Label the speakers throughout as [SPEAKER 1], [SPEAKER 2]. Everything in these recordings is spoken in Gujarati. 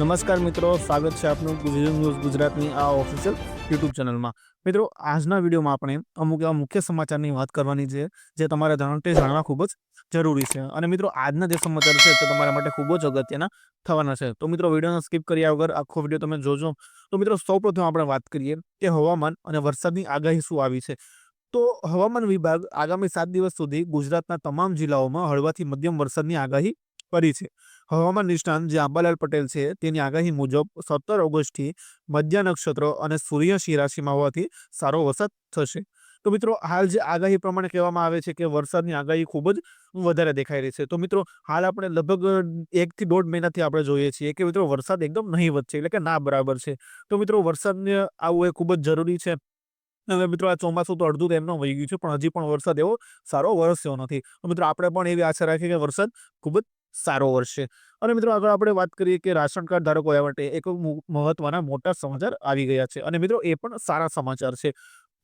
[SPEAKER 1] નમસ્કાર મિત્રો, સ્વાગત છે આપનું ગુજરાત ન્યૂઝ ગુજરાતની આ ઓફિશિયલ યુટ્યુબ ચેનલમાં. મિત્રો, આજના વિડીયોમાં આપણે અમુક એવા મુખ્ય સમાચારની વાત કરવાની છે, જે તમારે તે જાણવા ખૂબ જ જરૂરી છે. અને મિત્રો, આજના જે સમાચાર છે, તે તમારા માટે ખૂબ જ અગત્યના થવાના છે. તો મિત્રો, વિડીયોને સ્કીપ કર્યા વગર આખો વીડિયો તમે જોજો. તો મિત્રો, સૌપ્રથમ આપણે વાત કરીએ કે હવામાન અને વરસાદની આગાહી શું આવી છે. તો હવામાન વિભાગ આગામી સાત દિવસ સુધી ગુજરાતના તમામ જિલ્લાઓમાં હળવાથી મધ્યમ વરસાદની આગાહી કરી છે. હવામાન નિષ્ણાંત જે આંબાલાલ પટેલ છે, તેની આગાહી મુજબ સત્તર ઓગસ્ટથી મધ્ય નક્ષત્ર અને સૂર્ય રાશિમાં હોવાથી સારો વરસાદ થશે. તો મિત્રો, હાલ જે આગાહી પ્રમાણે કહેવામાં આવે છે કે વરસાદની આગાહી ખૂબ જ વધારે દેખાઈ રહી છે. તો મિત્રો, હાલ આપણે લગભગ એકથી દોઢ મહિનાથી આપણે જોઈએ છીએ કે મિત્રો, વરસાદ એકદમ નહીવત છે એટલે કે ના બરાબર છે. તો મિત્રો, વરસાદને આવવું એ ખૂબ જ જરૂરી છે. હવે મિત્રો, આ ચોમાસું તો અડધું તો એમનો વહી ગયું છે, પણ હજી પણ વરસાદ એવો સારો વરસ્યો નથી. મિત્રો, આપણે પણ એવી આશા રાખીએ કે વરસાદ ખૂબ જ સારો વર્ષે અને મિત્રો આગળ આપણે વાત કરીએ કે રાશન કાર્ડ ધારકો માટે એક મહત્વના મોટા સમાચાર આવી ગયા છે. અને મિત્રો એ પણ સારા સમાચાર છે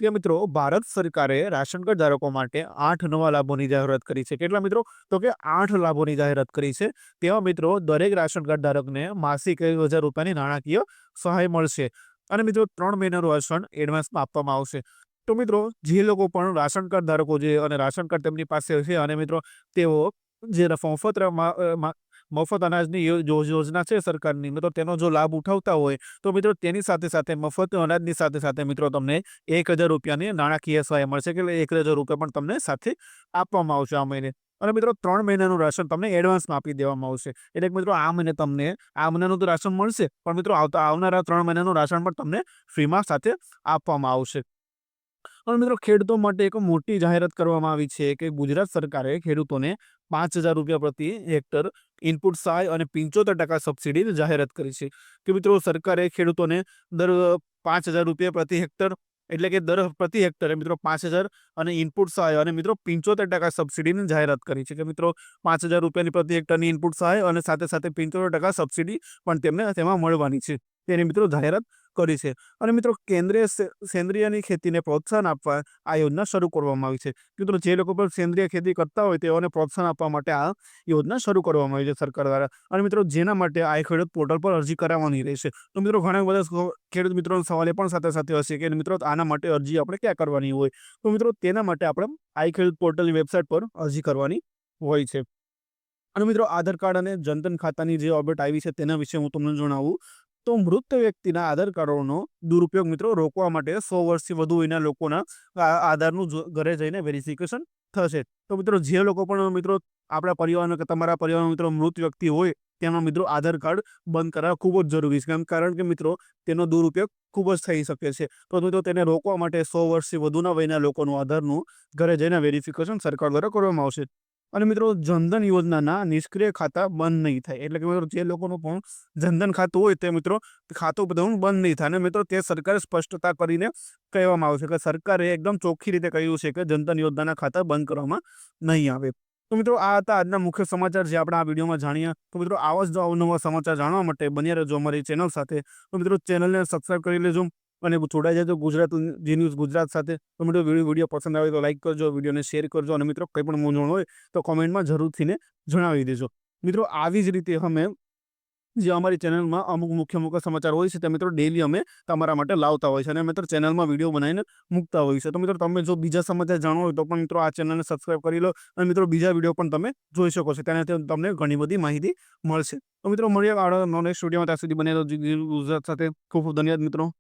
[SPEAKER 1] કે મિત્રો ભારત સરકારે રાશન કાર્ડ ધારકો માટે આઠ નવા લાભોની જાહેરાત કરી છે. કેટલા મિત્રો? તો કે આઠ લાભોની જાહેરાત કરી છે. તેવા મિત્રો દરેક રાશન કાર્ડ ધારકને માસિક એક હજાર રૂપિયાની નાણાકીય સહાય મળશે. અને મિત્રો ત્રણ મહિનાનું રાશન એડવાન્સમાં આપવામાં આવશે. તો મિત્રો જે લોકો પણ રાશન કાર્ડ ધારકો છે અને રાશન કાર્ડ તેમની પાસે છે અને મિત્રો તેઓ જે મફત મફત અનાજની યોજના છે સરકારની, મિત્રો તેનો જો લાભ ઉઠાવતા હોય, તો મિત્રો તેની સાથે સાથે મફત અનાજની સાથે સાથે મિત્રો તમને એક હજાર રૂપિયાની નાણાકીય સહાય મળશે કે એક હજાર રૂપિયા પણ તમને સાથે આપવામાં આવશે આ મહિને. અને મિત્રો ત્રણ મહિનાનું રાશન તમને એડવાન્સમાં આપી દેવામાં આવશે. એટલે મિત્રો આ મહિને તમને, આ મહિનાનું તો રાશન મળશે, પણ મિત્રો આવતા, આવનારા ત્રણ મહિનાનું રાશન પણ તમને ફ્રીમાં સાથે આપવામાં આવશે. અને મિત્રો ખેડૂતો માટે એક મોટી જાહેરાત કરવામાં આવી છે કે ગુજરાત સરકારે ખેડૂતોને પાંચ હજાર રૂપિયા પ્રતિ હેક્ટર ઇનપુટ સહાય અને પંચોતેર ટકા સબસિડી જાહેરાત કરી છે. કે મિત્રો સરકારે ખેડૂતોને દર પાંચ હજાર રૂપિયા પ્રતિ હેક્ટર, એટલે કે દર પ્રતિ હેક્ટરે મિત્રો પાંચ હજાર અને ઇનપુટ સહાય અને મિત્રો પંચોતેર ટકા સબસિડીની જાહેરાત કરી છે. કે મિત્રો પાંચ હજાર રૂપિયાની પ્રતિ હેક્ટરની ઇનપુટ સહાય અને સાથે સાથે પંચોતેર ટકા સબસિડી પણ તેમને તેમાં મળવાની છે. તેની મિત્રો જાહેરાત કરી છે. અને મિત્રો કેન્દ્રીય સેન્દ્રિયની ખેતીને પ્રોત્સાહન આપવા આ યોજના શરૂ કરવામાં આવી છે. મિત્રો જે લોકો પણ સેન્દ્રિય ખેતી કરતા હોય તેઓને પ્રોત્સાહન આપવા માટે આ યોજના શરૂ કરવામાં આવી છે સરકાર દ્વારા. અને મિત્રો જેના માટે આ ખેડૂત પોર્ટલ પર અરજી કરાવવાની રહેશે તો મિત્રો ઘણા બધા ખેડૂત મિત્રોનો સવાલ એ પણ સાથે સાથે હશે કે મિત્રો આના માટે અરજી આપણે ક્યાં કરવાની હોય? તો મિત્રો તેના માટે આપણે આઈ ખેડૂત પોર્ટલની વેબસાઇટ પર અરજી કરવાની હોય છે. અને મિત્રો આધાર કાર્ડ અને જનધન ખાતાની જે અપડેટ આવી છે તેના વિશે હું તમને જણાવું. તો મૃત વ્યક્તિના આધાર કાર્ડોનો દુરુપયોગ મિત્રો રોકવા માટે સો વર્ષથી વધુ વયના લોકોના આધારનું ઘરે જઈને વેરિફિકેશન થશે. તો મિત્રો જે લોકો પણ મિત્રો આપણા પરિવારનો કે તમારા પરિવારનો મિત્રો મૃત વ્યક્તિ હોય તેમાં મિત્રો આધાર કાર્ડ બંધ કરાવવા ખૂબ જ જરૂરી છે. કારણ કે મિત્રો તેનો દુરુપયોગ ખૂબ જ થઈ શકે છે. તો મિત્રો તેને રોકવા માટે સો વર્ષથી વધુના વયના લોકોનું આધારનું ઘરે જઈને વેરિફિકેશન સરકાર દ્વારા કરવામાં આવશે. અને મિત્રો જનધન યોજનાના નિષ્ક્રિય ખાતા બંધ નહીં થાય. એટલે કે મિત્રો જે લોકોનું પણ જનધન ખાતું હોય તે મિત્રો ખાતું બધું બંધ નહીં થાય. અને મિત્રો તે સરકારે સ્પષ્ટતા કરીને કહેવામાં આવશે કે સરકારે એકદમ ચોખ્ખી રીતે કહ્યું છે કે જનધન યોજનાના ખાતા બંધ કરવામાં નહીં આવે. તો મિત્રો આ હતા આજના મુખ્ય સમાચાર જે આપણે આ વિડીયોમાં જાણ્યા તો મિત્રો આવા જ અવનવા સમાચાર જાણવા માટે બન્યા રહેજો અમારી ચેનલ સાથે. તો મિત્રો ચેનલને સબસ્ક્રાઈબ કરી લેજો. અને જોડાઈ જજો ગુજરાત જી ન્યૂઝ ગુજરાત સાથે. તો મિત્રો વીડિયો પસંદ આવે તો લાઈક કરજો, વિડીયોને શેર કરજો અને મિત્રો કંઈ પણ મૂંઝવણ હોય તો કોમેન્ટમાં જરૂરથીને જણાવી દેજો. મિત્રો, આવી જ રીતે અમે જે અમારી ચેનલમાં અમુક મુખ્ય મુખ્ય સમાચાર હોય છે તે મિત્રો ડેલી અમે તમારા માટે લાવતા હોય છે અને મિત્રો ચેનલમાં વીડિયો બનાવીને મૂકતા હોય છે. તો મિત્રો, તમે જો બીજા સમાચાર જાણો હોય તો પણ મિત્રો આ ચેનલને સબસ્ક્રાઈબ કરી લો અને મિત્રો બીજા વીડિયો પણ તમે જોઈ શકો છો. તેનાથી તમને ઘણી બધી માહિતી મળશે. તો મિત્રો, મળીએ આગળ નેક્સ્ટ વિડીયોમાં ત્યાં સુધી બને ગુજરાત સાથે ખૂબ ખૂબ ધન્યવાદ મિત્રો.